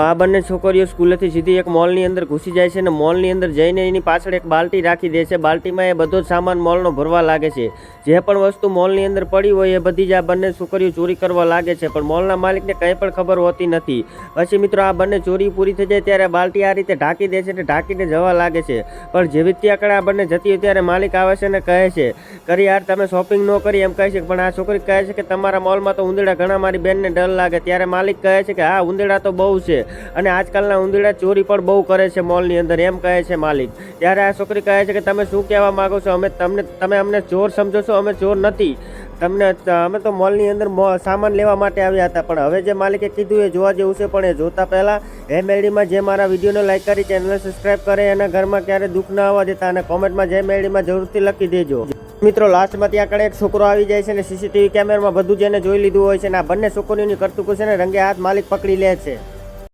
આ બંને છોકરીઓ સ્કૂલેથી સીધી એક મોલની અંદર ઘૂસી જાય છે અને મોલની અંદર જઈને એની પાછળ એક બાલ્ટી રાખી દે છે. બાલ્ટીમાં એ બધો જ સામાન મોલનો ભરવા લાગે છે. જે પણ વસ્તુ મોલની અંદર પડી હોય એ બધી જ આ બંને છોકરીઓ ચોરી કરવા લાગે છે, પણ મોલના માલિકને કંઈ પણ ખબર હોતી નથી. પછી મિત્રો આ બંને ચોરી પૂરી થઈ જાય ત્યારે બાલ્ટી આ રીતે ઢાંકી દે છે અને ઢાંકીને જવા લાગે છે. પણ જેવી ત્યાં આ બંને જતી હોય ત્યારે માલિક આવે છે અને કહે છે, કરી યાર, તમે શોપિંગ ન કરી, એમ કહે છે. પણ આ છોકરી કહે છે કે, તમારા મોલમાં તો ઉંદરડા ઘણા મારી બેનને ડર લાગે. ત્યારે માલિક કહે છે કે, હા, ઉંદરડા તો બહુ છે. અને આજકાલના ઉંદીડા ચોરી પણ બહુ કરે છે મોલની અંદર, એમ કહે છે માલિક. ત્યારે આ છોકરી કહે છે કે, તમે શું કહેવા માગો છો? અમે તમને, તમે અમને ચોર સમજો છો? અમે ચોર નથી. તમને, અમે તો મોલની અંદર સામાન લેવા માટે આવ્યા હતા, પણ હવે જે માલિકે કીધું એ જોવા જેવું છે, પણ એ જોતા પહેલાં મેળીમાં જે મારા વિડીયોને લાઈક કરી, ચેનલને સબસ્ક્રાઈબ કરે, એના ઘરમાં ક્યારે દુઃખ ના આવવા દેતા, અને કોમેન્ટમાં જે મેળીમાં જરૂરથી લખી દેજો. મિત્રો લાસ્ટમાં ત્યાં આગળ એક છોકરો આવી જાય છે અને સીસીટીવી કેમેરામાં બધું જેને જોઈ લીધું હોય છે અને આ બંને છોકરીઓની કરતું છે ને રંગે હાથ માલિક પકડી લે છે.